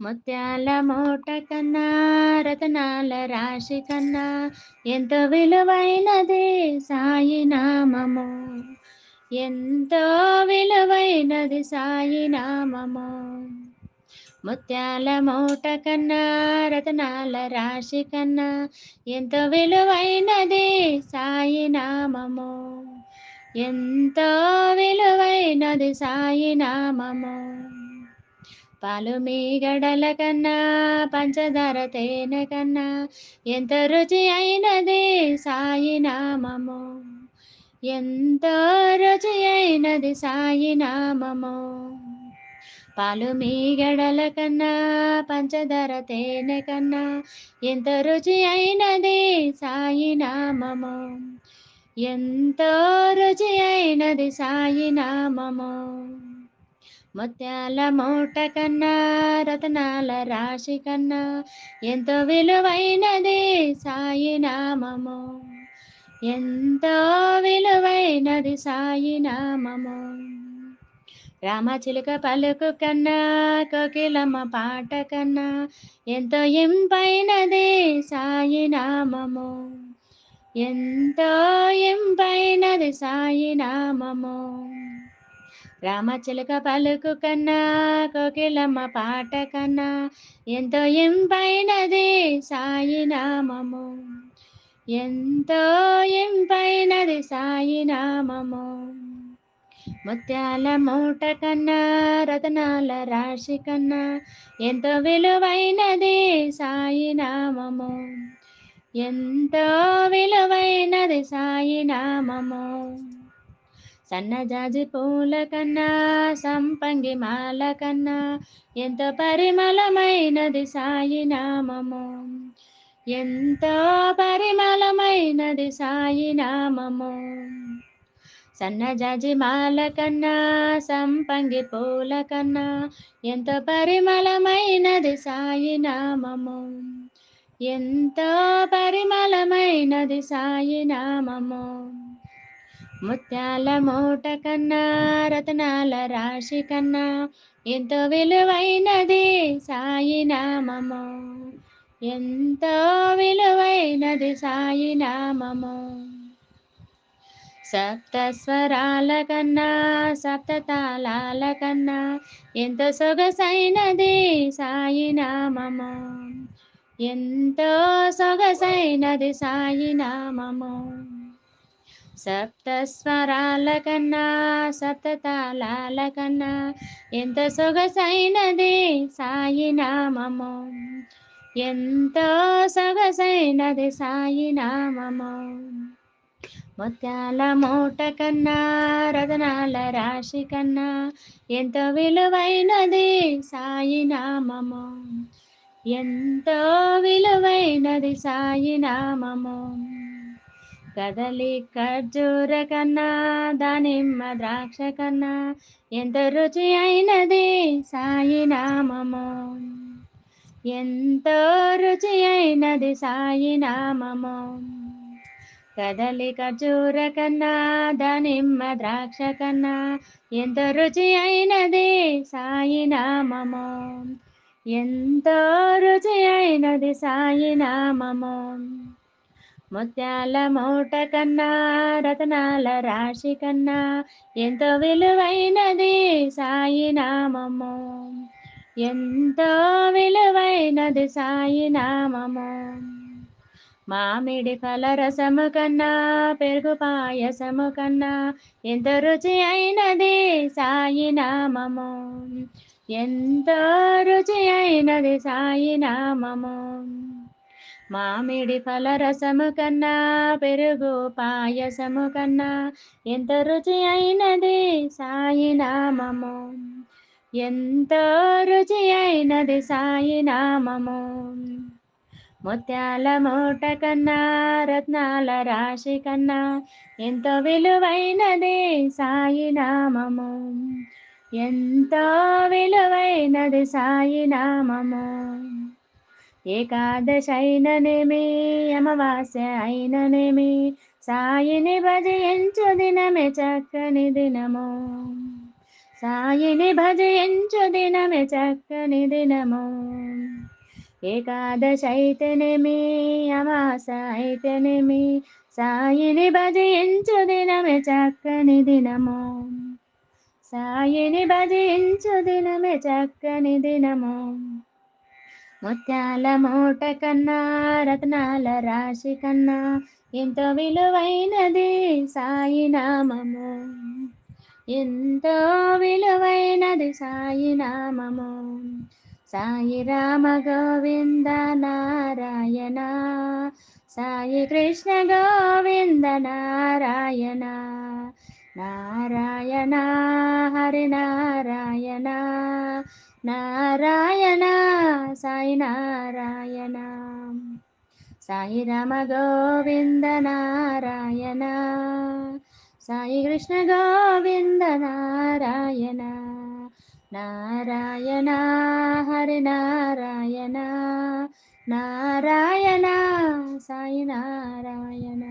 ముత్యాల మూట కన్నా రతనాల రాశి కన్నా ఎంతో విలువైనది సాయి నామము. ఎంతో విలువైనది సాయి నామము. ముత్యాల మూట కన్నా రతనాల రాశి కన్నా ఎంతో విలువైనది సాయి నామము. ఎంతో విలువైనది సాయి నామము. పాలు మీగడల కన్నా పంచదార తేనె కన్నా ఎంత రుచి అయినది సాయి నామము. ఎంతో రుచి అయినది సాయి నామము. పాలు మీగడల కన్నా పంచదార తేనె కన్నా ఎంత రుచి అయినది సాయి నామము. ఎంతో రుచి అయినది సాయి నామము. ముత్యాల మూట కన్నా రతనాల రాశి కన్నా ఎంతో విలువైనది సాయి నామము. ఎంతో విలువైనది సాయి నామము. రామచిలుక పలుకు కన్నా కోకిలమ్మ పాట కన్నా ఎంతో ఇంపైనది సాయి నామము. ఎంతో ఇంపైనది సాయి నామము. రామచిలుక పలుకు కన్నా కోకిలమ్మ పాట కన్నా ఎంతో ఎంపైనది సాయి నామము. ఎంతో ఎంపైనది సాయి నామము. ముత్యాల మూట కన్నా రతనాల రాశి కన్నా ఎంతో విలువైనది సాయి నామము. ఎంతో విలువైనది సాయి నామము. సన్నజాజి పూల కన్నా సంపంగి మాల కన్నా ఎంతో పరిమళమైనది సాయి నామము. ఎంతో పరిమళమైనది సాయి నామము. సన్నజాజి మాల కన్నా సంపంగి పూల కన్నా ఎంతో పరిమళమైనది సాయి నామము. ఎంతో పరిమళమైనది సాయి నామము. ముత్యాల మూట కన్నా రతనాల రాశి కన్నా ఎంతో విలువైనది సాయి నామము. ఎంతో విలువైనది సాయి నామము. సప్త స్వరాల కన్నా సప్త తాళాల కన్నా ఎంతో సొగసైనది సాయి నామము. ఎంతో సొగసైనది సాయి నామము. సప్తస్వరాల కన్నా సప్త కన్నా ఎంత సొగసైనది సాయి నామము. ఎంతో సొగసైనది సాయి నామము. ముత్యాల మూట కన్నా రతనాల రాశి కన్నా ఎంతో విలువైనది సాయి నామము. ఎంతో విలువైనది సాయి నామము. కదలి ఖర్జూర కన్నా దానిమ్మ ద్రాక్ష కన్నా ఎంత రుచి అయినది సాయి నామము. ఎంతో రుచి అయినది సాయి నామము. కదలి ఖర్జూర కన్నా దానిమ్మ ద్రాక్ష కన్నా ఎంత రుచి అయినది సాయి నామము. ఎంతో రుచి అయినది సాయి నామము. ముత్యాల మూట కన్నా రతనాల రాశి కన్నా ఎంతో విలువైనది సాయి నామము. ఎంతో విలువైనది సాయి నామము. మామిడి ఫలరసము కన్నా పెరుగు పాయసము కన్నా ఎంత రుచి అయినది సాయి నామము. ఎంతో రుచి అయినది సాయి నామము. మామిడి ఫలరసము కన్నా పెరుగు పాయసము కన్నా ఎంత రుచి అయినది సాయి నామము? ఎంతో రుచి అయినది సాయి నామము? ముత్యాల మూట కన్నా రత్నాల రాశి కన్నా ఎంతో విలువైనది సాయి నామము? ఎంతో విలువైనది సాయి నామము ఏకాదశి అమావాస్య అయిననేమి సాయిని భజయించు దినమే చక్కని దినము. సాయిని భజయించు దినమే చక్కని దినము. ఏకాదశ అయితేనేమి అమాస అయితేనేమి సాయిని భజయించు దినమే చక్కని దినము. సాయిని భజయించు దినమే చక్కని దినము. ముత్యాల మూట కన్నా రత్నాల రాశి కన్నా ఎంతో విలువైనది సాయి నామము ఎంతో విలువైనది సాయి నామము సాయి రామ గోవింద నారాయణ. సాయి కృష్ణ గోవింద నారాయణ. నారాయణ హరి నారాయణ. నారాయణ సాయి నారాయణ సాయి రామ గోవింద నారాయణ సాయి కృష్ణ గోవింద నారాయణ నారాయణ హరి నారాయణ నారాయణ సాయి నారాయణ